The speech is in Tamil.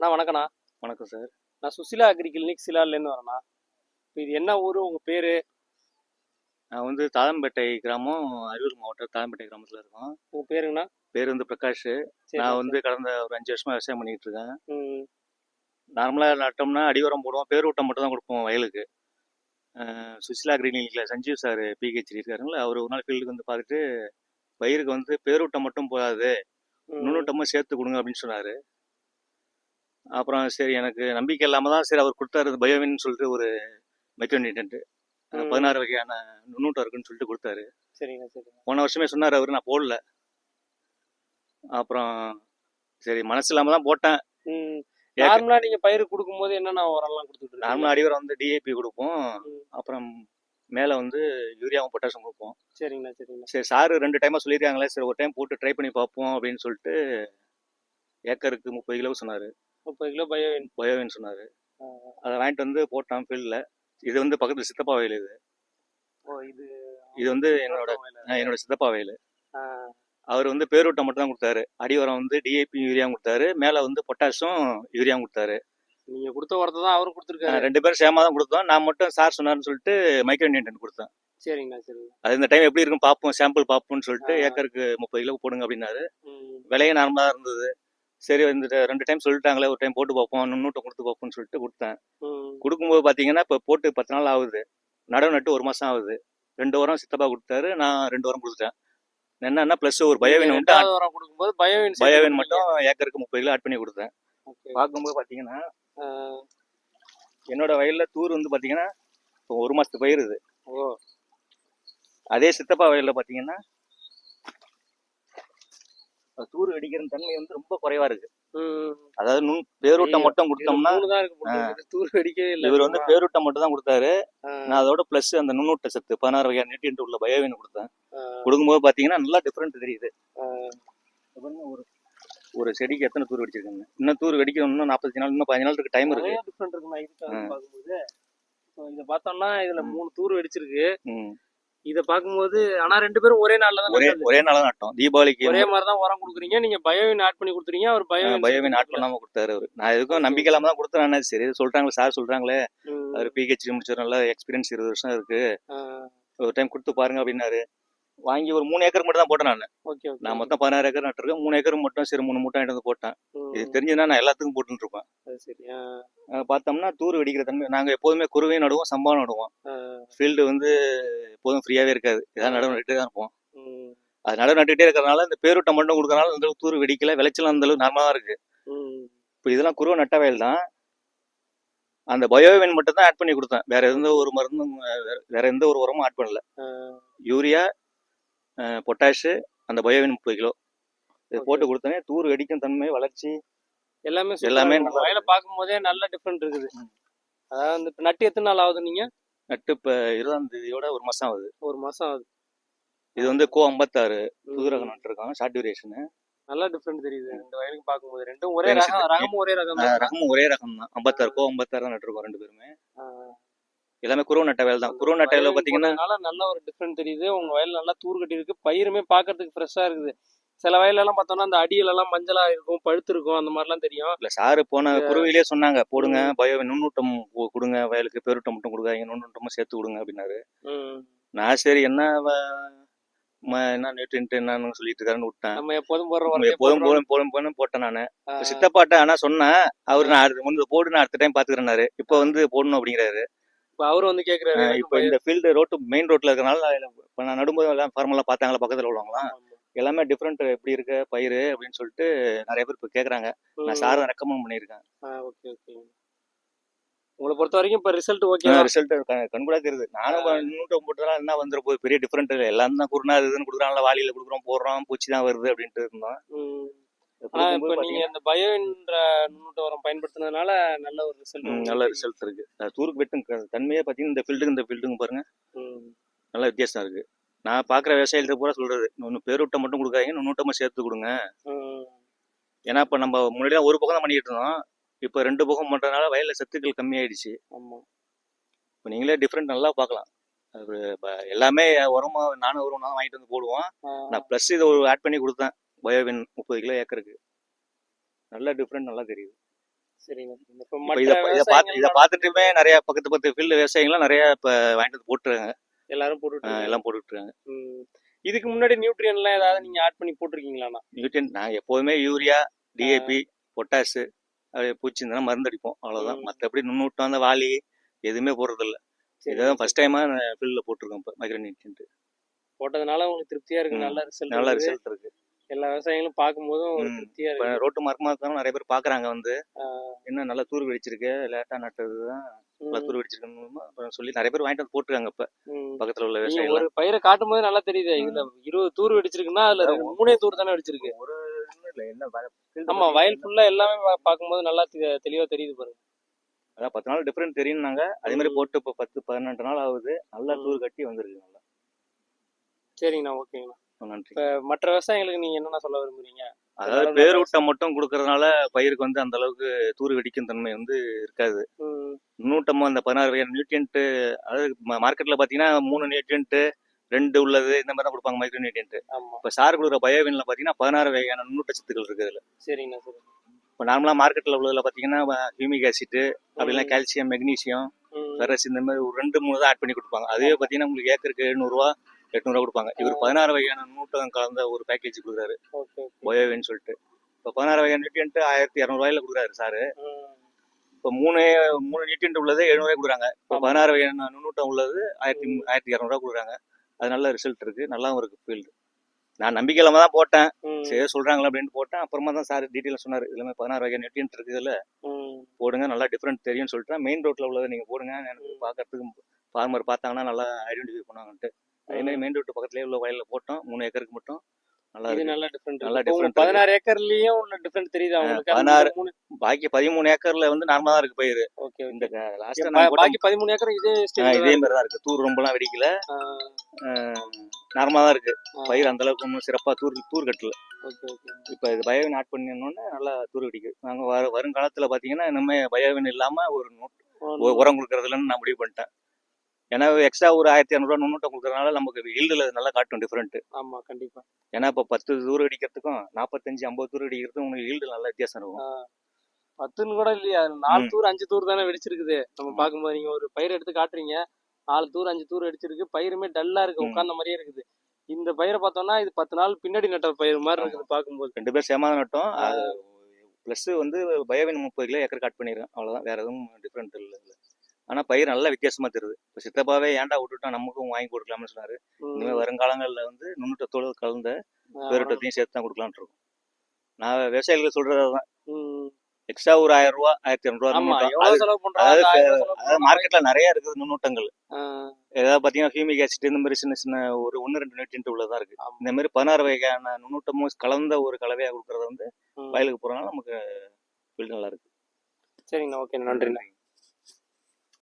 அண்ணா வணக்கண்ணா வணக்கம் சார் நான் சுசிலா அக்ரி கிளினிக் சிலார்லேருந்து வரேண்ணா. இப்போ இது என்ன ஊர் உங்கள் பேர்? நான் வந்து தாளம்பேட்டை கிராமம் அரியலூர் மாவட்டம் தாளம்பேட்டை கிராமத்தில் இருக்கோம். உங்கள் பேருங்கண்ணா? பேர் வந்து பிரகாஷ். நான் வந்து கடந்த ஒரு அஞ்சு வருஷமா விவசாயம் பண்ணிட்டு இருக்கேன். நார்மலாக நட்டோம்னா அடிவரம் போடுவோம் பேர் ஊட்டம் மட்டும் தான் கொடுப்போம் வயலுக்கு. சுசிலா கிளினிக்கில் சஞ்சீவ் சார் பிஹெச்டி இருக்காருங்களா அவர் ஒரு நாள் ஃபீல்டுக்கு வந்து பார்த்துட்டு பயிருக்கு வந்து பேரூட்டம் மட்டும் போகாது. நுண்ணூட்டமும் சேர்த்து கொடுங்க அப்படின்னு சொன்னார். அப்புறம் சரி எனக்கு நம்பிக்கை இல்லாமல் தான் சரி அவர் கொடுத்தாரு பயோவின்னு சொல்லிட்டு ஒரு மைக்ரோநியூட்ரண்ட் ம். பதினாறு வகையான நுண்ணூட்டம் இருக்குன்னு சொல்லிட்டு கொடுத்தாரு. சரிங்க சரிங்க. போன வருஷமே சொன்னார் அவர் நான் போடல. அப்புறம் சரி மனசு இல்லாமல் தான் போட்டேன். நார்மலாக நீங்கள் பயிர் கொடுக்கும்போது என்னென்ன உரம்லாம் கொடுத்துட்டு நார்மலாக அடிவரம் வந்து டிஏபி கொடுப்போம். அப்புறம் மேலே வந்து யூரியாவும் பொட்டாசியம் கொடுப்போம். சரிங்கண்ணா சரிங்கண்ணா. சரி சார் ரெண்டு டைமாக சொல்லியிருக்காங்களே சரி ஒரு டைம் போட்டு ட்ரை பண்ணி பார்ப்போம் அப்படின்னு சொல்லிட்டு ஏக்கருக்கு முப்பது கிலோ சொன்னார். முப்பது கிலோ பயோவின் பயோவின் சொன்னார். அதை வாங்கிட்டு வந்து போட்டான் ஃபீல்டில் இது வந்து பக்கத்தில் சித்தப்பா வயல் இது. ஓ இது இது வந்து என்னோட என்னோட சித்தப்பா வயல். அவர் வந்து பேரூட்டம் மட்டும் தான் கொடுத்தாரு. அடிவரம் வந்து டிஏபி யூரியாவும் கொடுத்தாரு. மேலே வந்து பொட்டாஷும் யூரியாவும் கொடுத்தாரு. நீங்கள் கொடுத்த உரத்தை தான் அவரும் கொடுத்துருக்காரு. ரெண்டு பேரும் சேமா தான் கொடுத்தோம். நான் மட்டும் சார் சொன்னார்னு சொல்லிட்டு மைக்ரோ நியூட்டன் கொடுத்தேன். சரிங்கண்ணா சரிங்க அது இந்த டைம் எப்படி இருக்கும்? பார்ப்போம் சாம்பிள் பார்ப்போம்னு சொல்லிட்டு. ஏக்கருக்கு முப்பது கிலோ போடுங்க அப்படின்னாரு. விலையும் நார்மலாக இருந்தது. சரி இந்த ரெண்டு டைம் சொல்லிட்டாங்களே ஒரு டைம் போட்டு பார்ப்போம் நுண்ணூட்டம் கொடுத்து பார்ப்போம்னு சொல்லிட்டு கொடுத்தேன். கொடுக்கும்போது பார்த்தீங்கன்னா இப்போ போட்டு பத்து நாள் ஆகுது. நடவு நட்டு ஒரு மாதம் ஆகுது. ரெண்டு வாரம் சித்தப்பா கொடுத்தாரு நான் ரெண்டு வாரம் கொடுத்துட்டேன். என்னன்னா ப்ளஸ் ஒரு பயோவின் உண்டு கொடுக்கும்போது பயோவின் பயோவின். மட்டும் ஏக்கருக்கு முப்பது கிலோ ஆட் பண்ணி கொடுத்தேன். பார்க்கும்போது பார்த்தீங்கன்னா என்னோட வயலில் தூர் வந்து பார்த்தீங்கன்னா ஒரு மாதத்து பயிர் இது ஓ. அதே சித்தப்பா வயலில் பார்த்தீங்கன்னா தூர் அடிக்கிற தன்மை வந்து ரொம்ப குறைவா இருக்கு. அதாவது நுண் பேரூட்டம் மட்டும் கொடுத்தோம்னா தூர் அடிக்கவே இல்லை. இவர் வந்து பேரூட்டம் மட்டும் தான் கொடுத்தாரு. நான் அதோட பிளஸ் அந்த நுண்ணூட்ட சத்து பதினாறு வகையான நியூட்ரியன்ட் உள்ள பயோவின் கொடுத்தேன். கொடுக்கும்போது பாத்தீங்கன்னா நல்லா டிஃப்ரெண்ட் தெரியுது. ஒரு ஒரு செடிக்கு எத்தனை தூர் வெடிச்சிருக்காங்க இன்னும் தூர் வெடிக்கணும் இன்னும் நாற்பத்தஞ்சு நாள் இன்னும் பதினஞ்சு நாள் இருக்கு. டைம் இருக்கு டிஃப்ரெண்ட் இருக்குண்ணா இதுக்காக பார்க்கும்போது. இதை பார்த்தோம்னா இதுல மூணு தூர் வெடிச்சிருக்கு. ம். இதை பார்க்கும்போது ஆனா ரெண்டு பேரும் ஒரே நாள்ல தான் ஒரே. ஒரே நாளா நட்டோம். தீபாவளிக்கு ஒரே மாதிரி தான் உரம் கொடுக்குறீங்க. நீங்க பயோவின் ஆட் பண்ணி கொடுத்துறீங்க. அவர் பயோவின் பயோவின் ஆட் பண்ணாம கொடுத்தாரு அவரு. நான் எதுக்கும் நம்பிக்கை இல்லாம தான் கொடுத்தேன் சரி சொல்றாங்களே சார் சொல்றாங்களே. அவர் பிஹெச்டி முடிச்சாரு நல்ல எக்ஸ்பீரியன்ஸ் இருபது வருஷம் இருக்கு. ஒரு டைம் கொடுத்து பாருங்க அப்படின்னாரு. வாங்கி ஒரு மூணு ஏக்கர் மட்டும் தான் போட்டேன் நான். நான் மொத்தம் பதினாறு ஏக்கர் நட்டுருக்கேன். மூணு ஏக்கர் மட்டும் சரி மூணு மூட்டை வந்து போட்டேன். இது தெரிஞ்சதுன்னா நான் எல்லாத்துக்கும் போட்டுட்டு இருப்பேன். பார்த்தோம்னா தூர் வெடிக்கிற தன்மை நாங்கள் எப்போதுமே குருவையும் நடுவோம் சம்பாவும் நடுவோம். ஃபீல்டு வந்து எப்போதும் ஃப்ரீயாகவே இருக்காது. ஏதாவது நடவு நட்டுட்டே தான் இருப்போம். அது நடவு நட்டுட்டே இருக்கிறனால இந்த பேரூட்டம் மட்டும் கொடுக்கறனால அந்த அளவுக்கு தூர் வெடிக்கல. விளைச்சல் அந்த அளவுக்கு நார்மலாக இருக்கு. இப்போ இதெல்லாம் குருவை நட்ட வயல் தான். அந்த பயோவின் மட்டும் தான் ஆட் பண்ணி கொடுத்தேன். வேற எந்த ஒரு மருந்தும் வேற- எந்த ஒரு உரமும் ஆட் பண்ணல. யூரியா பொட்டாஷு அந்த பயோவின் முப்பது கிலோ. இது. போட்டு கொடுத்தனே தூர் வெடிக்கும் தன்மை வளர்ச்சி எல்லாமே எல்லாமே வயலை பார்க்கும் போதே நல்ல டிஃப்ரெண்ட் இருக்குது. அதாவது நட்டு எத்தனை நாள் ஆகுது நீங்க? நட்டு இப்போ இருபதாம் தேதியோட ஒரு மாசம் ஆகுது. ஒரு மாசம் ஆகுது. இது வந்து கோ ஐம்பத்தாறு. புது ரகம் நட்டுருக்கோம் ஷார்ட் டியூரேஷனு நல்லா டிஃப்ரெண்ட் தெரியுது. ரெண்டு வயலுக்கு பார்க்கும்போது ரெண்டும் ஒரே ரகம் ரகமும் ஒரே ரகம் ரகமும் ஒரே ரகம் தான். ஐம்பத்தாறு கோ ஐம்பத்தாறு தான் நட்டுருக்கோம் ரெண்டு பேருமே. எல்லாமே குருவ நட்ட வேலை தான். குருவ நட்ட வேலை பார்த்தீங்கன்னா நல்ல ஒரு டிஃப்ரெண்ட் தெரியுது. உங்க வயல் நல்லா தூர் கட்டி இருக்கு. பயிருமே பார்க்கிறதுக்கு ஃப்ரெஷ்ஷா இருக்குது. சில வயல்ல எல்லாம் பார்த்தோம்னா அந்த அடியில எல்லாம் மஞ்சளா இருக்கும் பழுத்து இருக்கும் அந்த மாதிரிலாம் தெரியும். இல்ல சாரு போன குருவிலே சொன்னாங்க போடுங்க பயோ நுண்ணூட்டம் கொடுங்க வயலுக்கு பெருட்டம் மட்டும் கொடுக்காதீங்க நுண்ணூட்டமும் சேர்த்து கொடுங்க அப்படின்னாரு. நான் சரி என்ன என்ன நியூட்ரியன்ட் என்னன்னு சொல்லிட்டு இருக்காருன்னு விட்டேன். நம்ம எப்போதும் போடுற எப்போதும். போலும் போலும் போலும் போட்டேன் நானு. சித்தப்பாட்ட ஆனா சொன்னேன் அவர் நான் அடுத்து முன்பு போடு நான் அடுத்த டைம் பாத்துக்கிறேன்னாரு இப்போ வந்து போடணும் அப்படிங்கிறாரு. இப்ப அவரு வந்து கேக்குறாரு இப்போ இந்த ஃபீல்டு ரோட்டு மெயின் ரோட்ல இருக்கறனால இப்போ நான் நடும்போது எல்லாம் ஃபார்மலா பார்த்தாங்களா பக்கத்துல உள்ளவங்களாம். எல்லாமே டிஃப்ரெண்ட் எப்படி இருக்கு பயிர் அப்படின்னு சொல்லிட்டு நிறைய பேர் இப்போ கேக்குறாங்க. நான். சார் ரெக்கமெண்ட் பண்ணியிருக்கேன். ஓகே ஓகே உங்களை பொறுத்த வரைக்கும் இப்ப ரிசல்ட் ஓகே ரிசல்ட் கண்கூடா தெரியுது. நானும் நூட்டம் போட்டுதான் என்ன வந்துற போது பெரிய டிஃப்ரெண்ட் இல்லை. எல்லாம் தான் குருணா இதுன்னு கொடுக்குறாங்களா வாளியில கொடுக்குறோம் போடுறோம் பூச்சி தான் வருது அப்படின்ட்டு இருந்தோம். ஆனா கொடுக்கும்போது இப்ப நீங்க பாத்தீங்கன்னா, இந்த பயோன்ற நுண்ணூட்ட உரம் பயன்படுத்துனதுனால நல்ல ஒரு ரிசல்ட் நல்ல ரிசல்ட் இருக்கு. தூருக்கு வெட்டும். தன்மையே பார்த்தீங்கன்னா இந்த ஃபீல்டுக்கு இந்த ஃபீல்டுக்கு பாருங்க. நல்ல வித்தியாசம் இருக்கு. நான் பார்க்குற விவசாயிகிட்ட பூரா சொல்றது ஒன்று பேரூட்டம் மட்டும் கொடுக்காதீங்க நுண்ணூட்டமா சேர்த்து கொடுங்க. ஏன்னா இப்போ நம்ம முன்னாடி ஒரு பக்கம் தான் பண்ணிட்டு இருந்தோம். இப்போ ரெண்டு பக்கம் பண்றதுனால வயல்ல சத்துக்கள் கம்மியாயிடுச்சு. இப்போ நீங்களே டிஃப்ரெண்ட் நல்லா பார்க்கலாம். இப்ப எல்லாமே உரமா நானும் உரம் தான் வாங்கிட்டு வந்து போடுவோம். நான் ப்ளஸ் இதை ஒரு ஆட் பண்ணி கொடுத்தேன். பயோவின் முப்பது கிலோ ஏக்கருக்கு. நல்ல டிஃப்ரெண்ட் நல்லா தெரியுது. இதை பார்த்துட்டுமே நிறைய பக்கத்து பக்கத்து ஃபீல்டு விவசாயிகள்லாம் நிறைய இப்போ வாங்கிட்டு வந்து போட்டுருக்காங்க. எல்லாரும் போட்டுட்டு. எல்லாம் போட்டுட்டு இருக்காங்க. இதுக்கு முன்னாடி நியூட்ரியன்லாம் ஏதாவது நீங்க ஆட் பண்ணி போட்டிருக்கீங்களாண்ணா? நியூட்டன் நான் எப்போதுமே யூரியா டிஏபி பொட்டாசு அப்படியே பூச்சி இருந்தாலும் மருந்து அடிப்போம். அவ்வளோதான் ம். மற்றபடி நுண்ணூட்டம் அந்த வாளி எதுவுமே போடுறதில்ல. இதான் ஃபர்ஸ்ட் டைமாக ஃபீல்டில் போட்டிருக்கோம் இப்போ மைக்ரோ நியூட்ரியன்ட் போட்டதுனால உங்களுக்கு திருப்தியா இருக்கு. நல்ல ரிசல்ட் நல்ல ரிசல்ட் இருக்கு. எல்லா விவசாயிகளும் பார்க்கும்போதும். திருப்தியா இருக்கு. ரோட்டு மார்க்கமாக இருக்காங்க நிறைய பேர் பார்க்குறாங்க வந்து. என்ன நல்லா தூர் வெடிச்சிருக்கு லேட்டாக நட்டது தான் நல்லா ம். தூர் வெடிச்சிருக்குன்னு அப்புறம் சொல்லி நிறைய பேர் வாங்கிட்டு வந்து போட்டுருக்காங்க இப்போ. பக்கத்தில் உள்ள விவசாயிகள் ஒரு பயிரை காட்டும் போது நல்லா தெரியுது இதுல இருபது தூர் வெடிச்சிருக்குன்னா அதுல மூணே தூர் தானே வெடிச்சிருக்கு. ஒரு என்ன ஆமா வயல் ஃபுல்லா எல்லாமே பார்க்கும்போது நல்லா தெளிவா தெரியுது பாருங்க. அதான் பத்து நாள் டிஃப்ரெண்ட் தெரியும்னாங்க. அதே மாதிரி. போட்டு இப்போ பத்து பதினெட்டு நாள் ஆகுது. நல்லா. தூர் கட்டி வந்திருக்கு நல்லா. சரிங்கண்ணா ஓகேங்கண்ணா. நன்றி மற்ற விவசாயிகளுக்கு நீங்க என்னென்ன சொல்ல விரும்புறீங்க? அதாவது பேரூட்டம் மட்டும் கொடுக்கறதுனால பயிருக்கு வந்து அந்த அளவுக்கு தூர் வெடிக்கும் தன்மை வந்து இருக்காது. ம். நுண்ணூட்டமும் அந்த பதினாறு வகையான நியூட்ரியன்ட் அதாவது மார்க்கெட்ல பாத்தீங்கன்னா மூணு நியூட்ரியன்ட் ரெண்டு உள்ளது இந்த மாதிரி தான் கொடுப்பாங்க மைக்ரோ நியூட்ரியன்ட் இப்போ சார் கொடுக்குற பயோவின்ல பாத்தீங்கன்னா பதினாறு வகையான நுண்ணூட்ட சத்துக்கள் இருக்கு இதுல சரிங்கண்ணா சரி. இப்போ நார்மலா மார்க்கெட்ல உள்ளதுல பாத்தீங்கன்னா ஹியூமிக் ஆசிட் அப்படிலாம் கால்சியம் மெக்னீசியம். ஃபெரஸ் இந்த மாதிரி ஒரு ரெண்டு மூணு தான் ஆட் பண்ணி கொடுப்பாங்க. அதுவே பாத்தீங்கன்னா உங்களுக்கு ஏக்கருக்கு எழுநூறுவா எட்நூறுவா கொடுப்பாங்க. இவர் பதினாறு வகையான நுண்ணூட்டம் கலந்த ஒரு பேக்கேஜ் கொடுக்குறாரு. பயோவின்னு சொல்லிட்டு. இப்போ பதினாறு வகையான நியூட்ரியன்ட் ஆயிரத்தி இரநூறுவாயில கொடுக்குறாரு சார். இப்போ மூணு மூணு நியூட்ரியன்ட் உள்ளது எழுநூறுவா கொடுக்குறாங்க. இப்போ. பதினாறு வகையான நுண்ணூட்டம் உள்ளது ஆயிரத்தி ஆயிரத்தி இரநூறுவா கொடுக்குறாங்க. அது நல்ல ரிசல்ட் இருக்கு. நல்லாவும் இருக்கு ஃபீல்டு நான் நம்பிக்கை இல்லாம தான் போட்டேன். சரி சொல்றாங்களா அப்படின்னு போட்டேன். அப்புறமா தான் சார் டீட்டெயில் சொன்னார். இதுல பதினாறு வகை நியூட்ரியன்ட் இருக்கு இதுல. போடுங்க நல்லா டிஃப்ரெண்ட் தெரியும்னு சொல்லிட்டு மெயின் ரோட்ல உள்ளதை நீங்க போடுங்க. எனக்கு பார்க்கறதுக்கு ஃபார்மர் பார்த்தாங்கன்னா நல்லா ஐடென்டிஃபை பண்ணுவாங்கன்ட்டு. அதே மாதிரி மெயின் ரோட்டு பக்கத்துலேயே உள்ள வயல்ல போட்டோம். மூணு ஏக்கருக்கு மட்டும். நல்லா இது நல்ல டிஃபரெண்ட் நல்லா different பதினாறு ஏக்கர்லயும் ஒண்ணு டிஃபரெண்ட் தெரியுது அவங்களுக்கு பதினாறு. பாக்கி பதிமூணு ஏக்கர்ல வந்து நார்மலா தான் இருக்கு பயிர். ஓகே இந்த லாஸ்ட் பாக்கி பதிமூணு ஏக்கர் இதே இதே மாதிரி தான் இருக்கு. தூர் ரொம்பலாம் வெடிக்கல. நார்மலா தான் இருக்கு. பயிர் அந்த அளவுக்கு ஒன்றும் சிறப்பா தூர் தூர் கட்டல. இப்போ இது பயோவின் ஆட் பண்ணினோடனே நல்லா தூர் வெடிக்குது. நாங்கள் வர வருங்காலத்துல பாத்தீங்கன்னா இனிமே பயோவின் இல்லாம ஒரு உரம் கொடுக்கறதுலன்னு நான் முடிவு பண்ணிட்டேன். ஏன்னா எக்ஸ்ட்ரா ஒரு ஆயிரத்தி இரநூறுவா முந்நூட்டம் கொடுக்கறதுனால நமக்கு ஈல்டுல நல்லா காட்டும் டிஃப்ரெண்ட் ஆமா கண்டிப்பா. ஏன்னா இப்போ பத்து தூரம் அடிக்கிறதுக்கும் நாற்பத்தஞ்சு ஐம்பது தூரம் அடிக்கிறதுக்கும் உங்களுக்கு ஈல்டு நல்ல வித்தியாசம் இருக்கும். பத்துன்னு கூட இல்லையா? நாலு. தூர் அஞ்சு தூர் தானே வெடிச்சிருக்குது. நம்ம பார்க்கும்போது நீங்க ஒரு பயிர் எடுத்து காட்டுறீங்க. நாலு தூர் அஞ்சு தூர் அடிச்சிருக்கு. பயிருமே டல்லா இருக்கு ம். உட்கார்ந்த மாதிரியே இருக்குது. இந்த பயிரை பார்த்தோம்னா இது பத்து நாள் பின்னாடி நட்ட பயிர் மாதிரி இருக்குது பார்க்கும்போது. ரெண்டு பேர் சேமா நட்டோம். ப்ளஸ் வந்து பயோவின் முப்பது கிலோ ஏக்கர் கட் பண்ணிருக்கேன் அவ்வளவுதான். வேற எதுவும் டிஃப்ரெண்ட் இல்லை. ஆனா பயிர் நல்ல வித்தியாசமா தெரியுது இப்போ சித்தப்பாவே ஏன்டா விட்டுட்டோம் நமக்கும் வாங்கி கொடுக்கலாம்னு சொன்னாரு. இனிமேல் வருங்காலங்களில் வந்து நுண்ணூட்டத்தோடு கலந்த பேரூட்டத்தையும் சேர்த்து தான் கொடுக்கலாம்னு இருக்கோம். நான் விவசாயிகளுக்கு சொல்றது தான் ம். எக்ஸ்ட்ரா ஒரு ஆயிரம் ரூபா ஆயிரத்தி இரநூறுவா அதாவது. மார்க்கெட்ல நிறைய இருக்குது நுண்ணூட்டங்கள் ஏதாவது பாத்தீங்கன்னா ஹியூமிக் ஆசிட் இந்த மாதிரி சின்ன சின்ன ஒரு ஒன்று ரெண்டு நியூட்ரியன்ட் உள்ளதா இருக்கு. இந்த மாதிரி பதினாறு வகையான நுண்ணூட்டமும் கலந்த ஒரு கலவையா கொடுக்கறத வந்து. வயலுக்கு போறதுனால நமக்கு நல்லா இருக்கு. சரிங்கண்ணா ஓகே நன்றி நன்றி